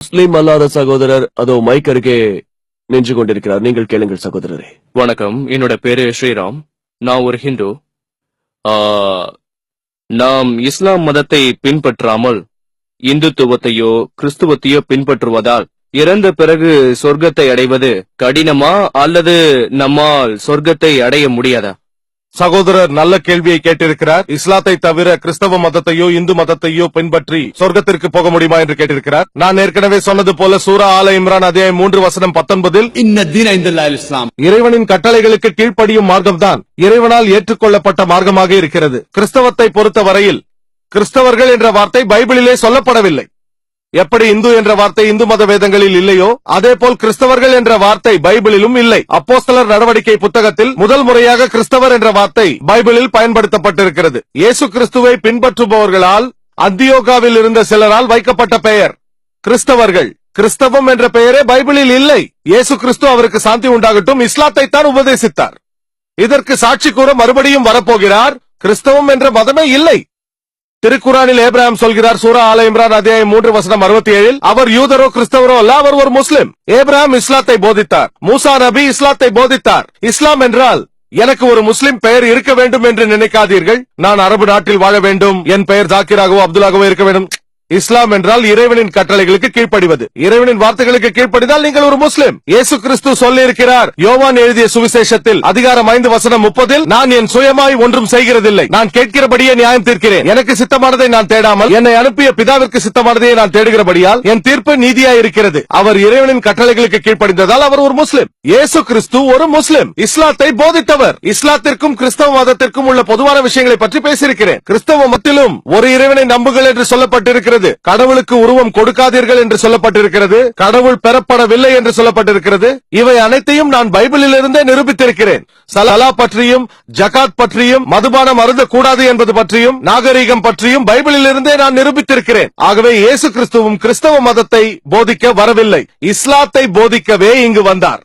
முஸ்லிம் அல்லாத சகோதரர் அதோ மைக் அருகே நின்று கொண்டிருக்கிறார். நீங்கள் கேளுங்கள் சகோதரரே. வணக்கம். என்னோட பேரு ஸ்ரீராம். நான் ஒரு ஹிந்து. நாம் இஸ்லாம் மதத்தை பின்பற்றாமல் இந்துத்துவத்தையோ கிறிஸ்துவத்தையோ பின்பற்றுவதால் இறந்த பிறகு சொர்க்கத்தை அடைவது கடினமா அல்லது நம்மால் சொர்க்கத்தை அடைய முடியாதா? சகோதரர் நல்ல கேள்வியை கேட்டிருக்கிறார். இஸ்லாத்தை தவிர கிறிஸ்தவ மதத்தையோ இந்து மதத்தையோ பின்பற்றி சொர்க்கத்திற்கு போக முடியுமா என்று கேட்டிருக்கிறார். நான் ஏற்கனவே சொன்னது போல சூரா ஆல இம்ரான் அதே மூன்று வசனம் பத்தொன்பதில் இஸ்லாம். இறைவனின் கட்டளைகளுக்கு கீழ்ப்படியும் மார்க்கம்தான் இறைவனால் ஏற்றுக்கொள்ளப்பட்ட மார்க்கமாக இருக்கிறது. கிறிஸ்தவத்தை பொறுத்தவரையில் கிறிஸ்தவர்கள் என்ற வார்த்தை பைபிளிலே சொல்லப்படவில்லை. எப்படி இந்து என்ற வார்த்தை இந்து மத வேதங்களில் இல்லையோ அதே போல் கிறிஸ்தவர்கள் என்ற வார்த்தை பைபிளிலும் இல்லை. அப்போஸ்தலர் நடவடிக்கை புத்தகத்தில் முதல் முறையாக கிறிஸ்தவர் என்ற வார்த்தை பைபிளில் பயன்படுத்தப்பட்டிருக்கிறது. இயேசு கிறிஸ்துவை பின்பற்றுபவர்களால் அந்தியோகாவில் இருந்த சிலரால் வைக்கப்பட்ட பெயர் கிறிஸ்தவர்கள். கிறிஸ்தவம் என்ற பெயரே பைபிளில் இல்லை. இயேசு கிறிஸ்து அவருக்கு சாந்தி உண்டாகட்டும் இஸ்லாத்தை தான் உபதேசித்தார். இதற்கு சாட்சி கூற மறுபடியும் வரப்போகிறார். கிறிஸ்தவம் என்ற மதமே இல்லை. திருக்குறானில் ஏப்ராம் சொல்கிறார் சூரா ஆல இம்ரான் அத்தியாயம் மூன்று வசனம் அறுபத்தி ஏழில் அவர் யூதரோ கிறிஸ்தவரோ அல்ல அவர் ஒரு முஸ்லிம். ஏப்ராம் இஸ்லாத்தை போதித்தார். மூசா நபி இஸ்லாத்தை போதித்தார். இஸ்லாம் என்றால் எனக்கு ஒரு முஸ்லிம் பெயர் இருக்க வேண்டும் என்று நினைக்காதீர்கள். நான் அரபு நாட்டில் வாழ வேண்டும். என் பெயர் ஜாக்கிராகவோ அப்துல்லாகவோ இருக்க வேண்டும். இஸ்லாம் என்றால் இறைவனின் கட்டளைகளுக்கு கீழ்ப்படிவது. இறைவனின் வார்த்தைகளுக்கு கீழ்ப்படிதால் நீங்கள் ஒரு முஸ்லிம். இயேசு கிறிஸ்து சொல்லி இருக்கிறார் யோவான் எழுதிய சுவிசேஷத்தில் அதிகாரம் ஐந்து வசனம் முப்பதில் நான் என் சுயமாய் ஒன்றும் செய்கிறதில்லை. நான் கேட்கிறபடியே நியாயம் தீர்க்கிறேன். எனக்கு சித்தமானதை நான் தேடாமல் என்னை அனுப்பிய பிதாவிற்கு சித்தமானதை நான் தேடுகிறபடியால் என் தீர்ப்பு நீதியாய் இருக்கிறது அவர் இறைவனின் கட்டளைகளுக்கு கீழ்ப்படிந்ததால் அவர் ஒரு முஸ்லிம். இயேசு கிறிஸ்து ஒரு முஸ்லிம். இஸ்லாத்தை போதித்தவர். இஸ்லாத்திற்கும் கிறிஸ்தவ மதத்திற்கும் உள்ள பொதுவான விஷயங்களை பற்றி பேசியிருக்கிறேன். கிறிஸ்தவ மத்திலும் ஒரு இறைவனை நம்புங்கள் என்று சொல்லப்பட்டிருக்கிறது. கடவுளுக்கு உருவம் கொடுக்காதீர்கள் என்று சொல்லப்பட்டிருக்கிறது. கடவுள் பெறப்படவில்லை என்று சொல்லப்பட்டிருக்கிறது. இவை அனைத்தையும் நான் பைபிளில் இருந்தே நிரூபித்திருக்கிறேன். சலலா பற்றியும் ஜகாத் பற்றியும் மதுபானம் அருந்த கூடாது என்பது பற்றியும் நாகரீகம் பற்றியும் பைபிளில் இருந்தே நான் நிரூபித்திருக்கிறேன். ஆகவே இயேசு கிறிஸ்துவும் கிறிஸ்தவ மதத்தை போதிக்க வரவில்லை. இஸ்லாத்தை போதிக்கவே இங்கு வந்தார்.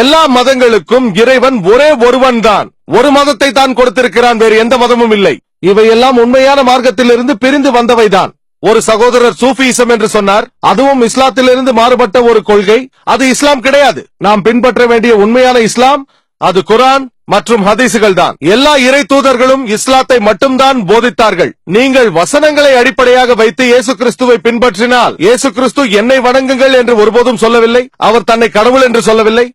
எல்லா மதங்களுக்கும் இறைவன் ஒரே ஒருவன் தான் ஒரு மதத்தை தான் கொடுத்திருக்கிறான் வேறு எந்த மதமும் இல்லை. இவையெல்லாம் உண்மையான மார்க்கத்திலிருந்து பிரிந்து வந்தவைதான். ஒரு சகோதரர் சூஃபிசம் என்று சொன்னார் அதுவும் இஸ்லாத்திலிருந்து மாறுபட்ட ஒரு கொள்கை. அது இஸ்லாம் கிடையாது. நாம் பின்பற்ற வேண்டிய உண்மையான இஸ்லாம் அது குரான் மற்றும் ஹதீசுகள் தான். எல்லா இறை தூதர்களும் இஸ்லாத்தை மட்டும்தான் போதித்தார்கள். நீங்கள் வசனங்களை அடிப்படையாக வைத்து இயேசு கிறிஸ்துவை பின்பற்றினால் இயேசு கிறிஸ்து என்னை வணங்குங்கள் என்று ஒருபோதும் சொல்லவில்லை அவர் தன்னை கடவுள் என்று சொல்லவில்லை.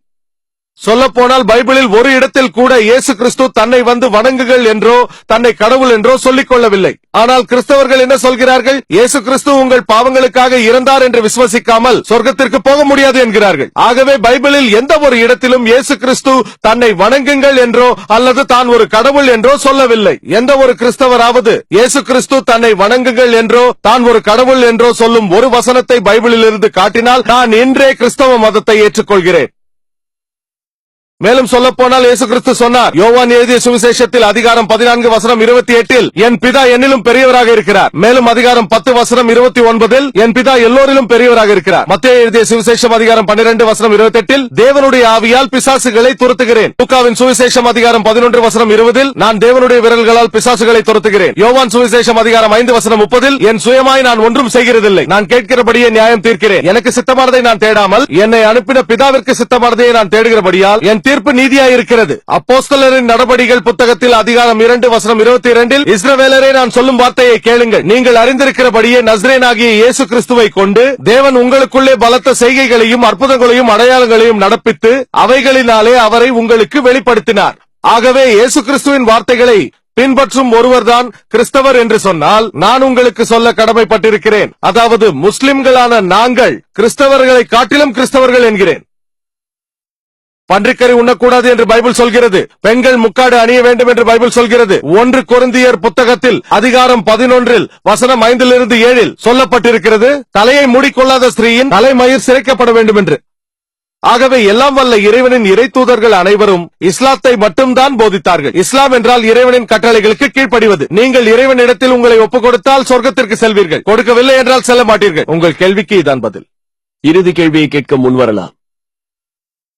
சொல்ல போனால் பைபிளில் ஒரு இடத்தில் கூட இயேசு கிறிஸ்து தன்னை வந்து வணங்குகள் என்றோ தன்னை கடவுள் என்றோ சொல்லிக் கொள்ளவில்லை. ஆனால் கிறிஸ்தவர்கள் என்ன சொல்கிறார்கள்? இயேசு கிறிஸ்து உங்கள் பாவங்களுக்காக இறந்தார் என்று விசுவசிக்காமல் சொர்க்கத்திற்கு போக முடியாது என்கிறார்கள். ஆகவே பைபிளில் எந்த ஒரு இடத்திலும் இயேசு கிறிஸ்து தன்னை வணங்குங்கள் என்றோ அல்லது தான் ஒரு கடவுள் என்றோ சொல்லவில்லை. எந்த ஒரு கிறிஸ்தவராவது இயேசு கிறிஸ்து தன்னை வணங்குங்கள் என்றோ தான் ஒரு கடவுள் என்றோ சொல்லும் ஒரு வசனத்தை பைபிளில் இருந்து காட்டினால் நான் இன்றே கிறிஸ்தவ மதத்தை ஏற்றுக்கொள்கிறேன். மேலும் சொல்ல போனால் இயேசு கிறிஸ்து சொன்னார். யோவான் எழுதிய சுவிசேஷத்தில் அதிகாரம் பதினான்கு வசனம் இருபத்தி எட்டில் என் பிதா என்னிலும் பெரியவராக இருக்கிறார். மேலும் அதிகாரம் பத்து வசனம் இருபத்தி ஒன்பதில் என் பிதா எல்லோரிலும் பெரியவராக இருக்கிறார். மத்திய எழுதிய சுவிசேஷம் அதிகாரம் பன்னிரண்டு வசனம் இருபத்தி எட்டில் தேவனுடைய ஆவியால் பிசாசுகளை துரத்துகிறேன். லூக்காவின் சுவிசேஷம் அதிகாரம் பதினொன்று வசனம் இருபதில் நான் தேவனுடைய விரல்களால் பிசாசுகளை துரத்துகிறேன். யோவான் சுவிசேஷம் அதிகாரம் ஐந்து வசனம் முப்பதில் என் சுயமாய் நான் ஒன்றும் செய்கிறதில்லை. நான் கேட்கிறபடியே நியாயம் தீர்க்கிறேன். எனக்கு சித்தமானதை நான் தேடாமல் என்னை அனுப்பின பிதாவிற்கு சித்தமானதையே நான் தேடுகிறபடியால் என் தீர்ப்பு நீதியாய் இருக்கிறது அப்போஸ்தலரின் நடபடிகள் புத்தகத்தில் அதிகாரம் இரண்டு வசனம் இருபத்தி இரண்டில் இஸ்ரவேலரே நான் சொல்லும் வார்த்தையை கேளுங்கள். நீங்கள் அறிந்திருக்கிறபடியே நஸ்ரேனாகிய இயேசு கிறிஸ்துவை கொண்டு தேவன் உங்களுக்குள்ளே பலத்த செய்கைகளையும் அற்புதங்களையும் அடையாளங்களையும் நடப்பித்து அவைகளினாலே அவரை உங்களுக்கு வெளிப்படுத்தினார். ஆகவே இயேசு கிறிஸ்துவின் வார்த்தைகளை பின்பற்றும் ஒருவர்தான் கிறிஸ்தவர் என்று சொன்னால் நான் உங்களுக்கு சொல்ல கடமைப்பட்டிருக்கிறேன். அதாவது முஸ்லிம்களான நாங்கள் கிறிஸ்தவர்களை காட்டிலும் கிறிஸ்தவர்கள் என்கிறேன். பன்றிக்கறி உண்ணக்கூடாது என்று பைபிள் சொல்கிறது. பெண்கள் முக்காடு அணிய வேண்டும் என்று பைபிள் சொல்கிறது. ஒன்று கொருந்தியர் புத்தகத்தில் அதிகாரம் பதினொன்றில் வசனம் ஐந்திலிருந்து ஏழில் சொல்லப்பட்டிருக்கிறது. தலையை மூடிக்கொள்ளாத ஸ்திரீயின் தலைமயிர் சிறைக்கப்பட வேண்டும் என்று ஆகவே எல்லாம் வல்ல இறைவனின் இறை தூதர்கள் அனைவரும் இஸ்லாத்தை மட்டும்தான் போதித்தார்கள். இஸ்லாம் என்றால் இறைவனின் கட்டளைகளுக்கு கீழ்ப்படிவது. நீங்கள் இறைவனிடத்தில் உங்களை ஒப்புக் கொடுத்தால் சொர்க்கத்திற்கு செல்வீர்கள். கொடுக்கவில்லை என்றால் செல்ல மாட்டீர்கள். உங்கள் கேள்விக்கு இதான் பதில். இறுதி கேள்வியை கேட்க முன்வரலாம்.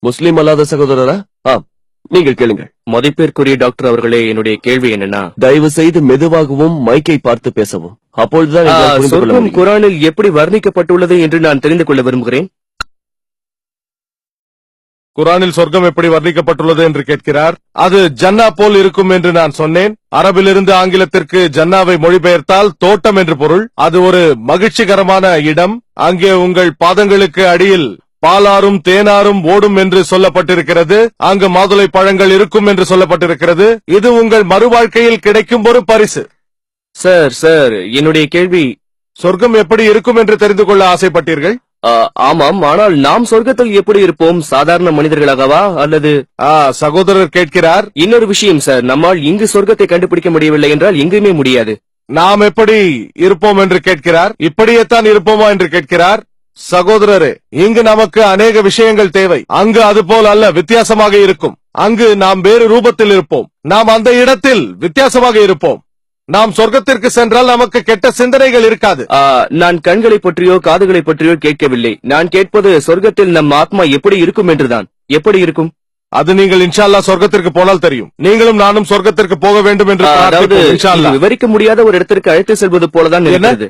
முஸ்லிம் அல்லாத சகோதரரா? ஆம். நீங்கள் கேளுங்கள். மதிப்பிற்குரிய டாக்டர் அவர்களே என்னுடைய கேள்வி என்னன்னா தயவு செய்து மெதுவாகவும் மைக்கை பார்த்து பேசவும். அப்பொழுதுதான் சொர்க்கம். குரானில் எப்படி வர்ணிக்கப்பட்டுள்ளது என்று நான் தெரிந்து கொள்ள விரும்புகிறேன். குரானில் சொர்க்கம் எப்படி வர்ணிக்கப்பட்டுள்ளது என்று கேட்கிறார். அது ஜன்னா போல் இருக்கும் என்று நான் சொன்னேன். அரபிலிருந்து ஆங்கிலத்திற்கு ஜன்னாவை மொழிபெயர்த்தால் தோட்டம் என்று பொருள். அது ஒரு மகிழ்ச்சிகரமான இடம். அங்கே உங்கள் பாதங்களுக்கு அடியில் பாலாரும் தேனாரும் ஓடும் என்று சொல்லப்பட்டிருக்கிறது. அங்கு மாதுளை பழங்கள் இருக்கும் என்று சொல்லப்பட்டிருக்கிறது. இது உங்கள் மறுவாழ்க்கையில் கிடைக்கும் ஒரு பரிசு. சார் சார் என்னுடைய கேள்வி. சொர்க்கம் எப்படி இருக்கும் என்று தெரிந்து கொள்ள ஆசைப்பட்டீர்கள்? ஆமாம் ஆனால் நாம் சொர்க்கத்தில் எப்படி இருப்போம்? சாதாரண மனிதர்களாகவா? அல்லது சகோதரர் கேட்கிறார். இன்னொரு விஷயம் சார். நம்மால் இங்கு சொர்க்கத்தை கண்டுபிடிக்க முடியவில்லை என்றால் எங்குமே முடியாது. நாம் எப்படி இருப்போம் என்று கேட்கிறார். இப்படியேத்தான் இருப்போமா என்று கேட்கிறார். சகோதரரே இங்கு நமக்கு அநேக விஷயங்கள் தேவை. அங்கு அது போல் அல்ல வித்தியாசமாக இருக்கும். அங்கு நாம் வேறு ரூபத்தில் இருப்போம். நாம் அந்த இடத்தில் வித்தியாசமாக இருப்போம். நாம் சொர்க்கத்திற்கு சென்றால் நமக்கு கெட்ட சிந்தனைகள் இருக்காது. நான் கண்களை பற்றியோ காதுகளை பற்றியோ கேட்கவில்லை. நான் கேட்பது சொர்க்கத்தில் நம் ஆத்மா எப்படி இருக்கும் என்றுதான். எப்படி இருக்கும்? அது நீங்கள் இன்ஷா அல்லாஹ் சொர்க்கத்திற்கு போனால் தெரியும். நீங்களும் நானும் சொர்க்கத்திற்கு போக வேண்டும் என்று. விவரிக்க முடியாத ஒரு இடத்திற்கு அழைத்து செல்வது போலதான் என்ன? இருக்கிறது.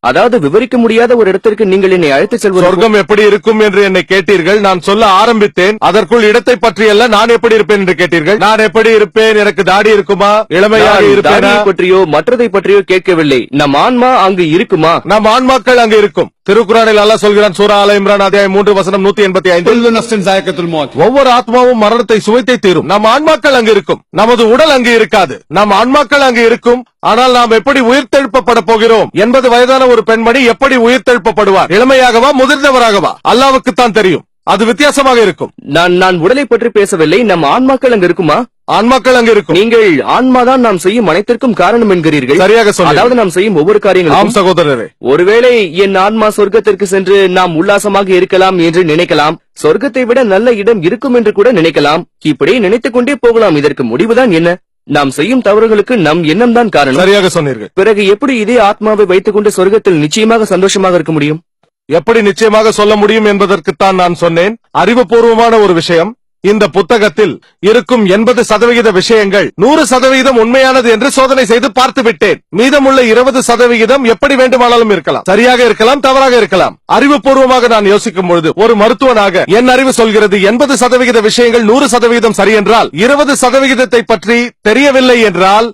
அதாவது விவரிக்க முடியாத ஒரு இடத்திற்கு நீங்கள் என்னை அழைத்து செல்வது சொர்க்கம் எப்படி இருக்கும் என்று என்னை கேட்டீர்கள். நான் சொல்ல ஆரம்பித்தேன். அதற்குள் இடத்தை பற்றியல்ல நான் எப்படி இருப்பேன் என்று கேட்டீர்கள். நான் எப்படி இருப்பேன்? எனக்கு தாடி இருக்குமா? இளமையாக இருப்பேன்? பற்றியோ மற்றதை பற்றியோ கேட்கவில்லை. நம் ஆன்மா அங்கு இருக்குமா? நம் ஆன்மாக்கள் அங்கு இருக்கும். திருக்குறானில் அல்லா சொல்கிறான் சூரா அல இம்ரான் அத்தியாயம் மூன்று வசனம் நூத்தி எண்பத்தி ஐந்து. நஷ்டம் ஒவ்வொரு ஆத்மாவும் மரணத்தை சுவைத்தை தீரும். நம் ஆன்மாக்கள் அங்கு இருக்கும். நமது உடல் அங்கு இருக்காது. நம் ஆன்மாக்கள் அங்கு இருக்கும். ஆனால் நாம் எப்படி உயிர்த்தெழுப்பப்பட போகிறோம்? எண்பது வயதான ஒரு பெண்மணி எப்படி உயிர்த்தெழுப்பப்படுவார்? இளமையாகவா முதிர்ந்தவராகவா? அல்லாவுக்குத்தான் தெரியும். அது வித்தியாசமாக இருக்கும். நான் நான் உடலை பற்றி பேசவில்லை. நம் ஆன்மாக்கள் அங்கு இருக்குமா? ஆன்மாக்கள் அங்கு இருக்கும். நீங்கள் ஆன்மாதான் நாம் செய்யும் அனைத்திற்கும் காரணம் என்கிறீர்கள். சரியாக சொன்னீர்கள். அதாவது நாம் செய்யும் ஒவ்வொரு காரியங்களும் சகோதரரே. ஒருவேளை என் ஆன்மா சொர்க்கத்திற்கு சென்று நாம் உல்லாசமாக இருக்கலாம் என்று நினைக்கலாம். சொர்க்கத்தை விட நல்ல இடம் இருக்கும் என்று கூட நினைக்கலாம். இப்படி நினைத்துக் கொண்டே போகலாம். இதற்கு முடிவுதான் என்ன? நாம் செய்யும் தவறுகளுக்கு நம் எண்ணம் தான் காரணம். சரியாக சொன்னீர்கள். பிறகு எப்படி இதே ஆத்மாவை வைத்துக் கொண்டு சொர்க்கத்தில் நிச்சயமாக சந்தோஷமாக இருக்க முடியும்? எப்படி நிச்சயமாக சொல்ல முடியும் என்பதற்குத்தான் நான் சொன்னேன். அறிவுபூர்வமான ஒரு விஷயம். இந்த புத்தகத்தில் இருக்கும் எண்பது சதவிகித விஷயங்கள் நூறு சதவிகிதம் உண்மையானது என்று சோதனை செய்து பார்த்து விட்டேன். மீதமுள்ள இருபது சதவிகிதம் எப்படி வேண்டுமானாலும் இருக்கலாம். சரியாக இருக்கலாம் தவறாக இருக்கலாம். அறிவுபூர்வமாக நான் யோசிக்கும் பொழுது ஒரு மருத்துவனாக என் அறிவு சொல்கிறது எண்பது சதவிகித விஷயங்கள் நூறு சதவிகிதம் சரி என்றால் இருபது சதவிகிதத்தை பற்றி தெரியவில்லை என்றால்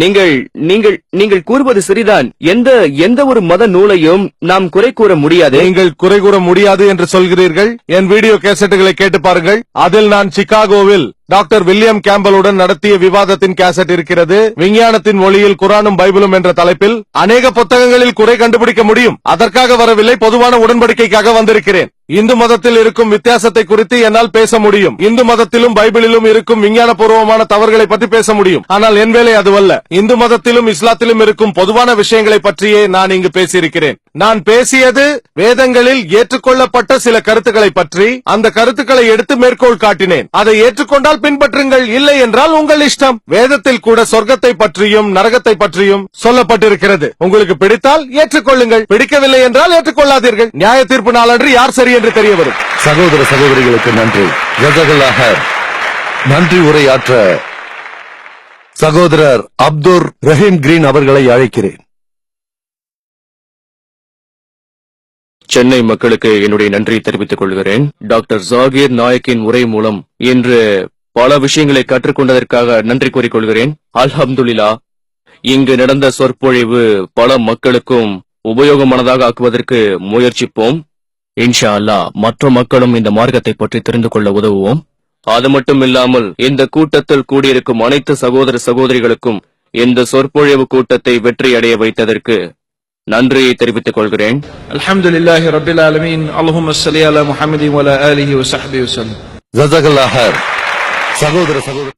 நீங்கள் நீங்கள் நீங்கள் கூறுவது சரிதான் எந்த எந்த ஒரு மத நூலையும் நாம் குறை கூற முடியாது. நீங்கள் குறை கூற முடியாது என்று சொல்கிறீர்கள். என் வீடியோ கேசட்டுகளை கேட்டு பாருங்கள். அதில் நான் சிகாகோவில் டாக்டர் வில்லியம் கேம்பலுடன் நடத்திய விவாதத்தின் கேசட் இருக்கிறது. விஞ்ஞானத்தின் மொழியில் குரானும் பைபிளும் என்ற தலைப்பில் அநேக புத்தகங்களில் குறை கண்டுபிடிக்க முடியும். அதற்காக வரவில்லை பொதுவான உடன்படிக்கைக்காக வந்திருக்கிறேன். இந்து மதத்தில் இருக்கும் வித்தியாசத்தை குறித்து என்னால் பேச முடியும். இந்து மதத்திலும் பைபிளிலும் இருக்கும் விஞ்ஞானபூர்வமான தவறுகளை பற்றி பேச முடியும். ஆனால் என் வேலை அதுவல்ல. இந்து மதத்திலும் இஸ்லாத்திலும் இருக்கும் பொதுவான விஷயங்களை பற்றியே நான் இங்கு பேசியிருக்கிறேன். நான் பேசியது வேதங்களில் ஏற்றுக்கொள்ளப்பட்ட சில கருத்துக்களை பற்றி அந்த கருத்துக்களை எடுத்து மேற்கோள் காட்டினேன். அதை ஏற்றுக்கொண்டால் பின்பற்றுங்கள் இல்லை என்றால் உங்கள் இஷ்டம். வேதத்தில் கூட சொர்க்கத்தை பற்றியும் நரகத்தை பற்றியும் சொல்லப்பட்டிருக்கிறது. உங்களுக்கு பிடித்தால் ஏற்றுக்கொள்ளுங்கள். பிடிக்கவில்லை என்றால் ஏற்றுக்கொள்ளாதீர்கள். நியாய தீர்ப்பு நாளன்று யார் சரி என்று தெரிய வரும். சகோதர சகோதரிகளுக்கு நன்றி. நன்றி உரையாற்ற சகோதரர் அப்துர் ரஹீம் கிரீன் அவர்களை அழைக்கிறேன். சென்னை மக்களுக்கு என்னுடைய நன்றியை தெரிவித்துக் கொள்கிறேன். டாக்டர் ஜாகீர் நாயக்கின் உரை மூலம் இன்று பல விஷயங்களை கற்றுக்கொண்டதற்காக நன்றி கூறிக்கொள்கிறேன். அல்ஹம்துலில்லா இங்கு நடந்த சொற்பொழிவு பல மக்களுக்கும் உபயோகமானதாக ஆக்குவதற்கு முயற்சிப்போம். இன்ஷா அல்லாஹ் மற்ற மக்களும் இந்த மார்க்கத்தை பற்றி தெரிந்து கொள்ள உதவுவோம். அது மட்டும் இல்லாமல் இந்த கூட்டத்தில் கூடியிருக்கும் அனைத்து சகோதர சகோதரிகளுக்கும் இந்த சொற்பொழிவு கூட்டத்தை வெற்றியடைய வைத்ததற்கு நன்றி தெரிவித்துக் கொள்கிறேன் அல்ஹம்துலில்லாஹி ரப்பில் ஆலமீன் அல்லாஹும்ம ஸல்லி அலா முஹம்மதின் வலா ஆலிஹி வ ஸஹ்பிஹி வஸல்லம் ஜஸாகல்லாஹ் சகோதர சகோதர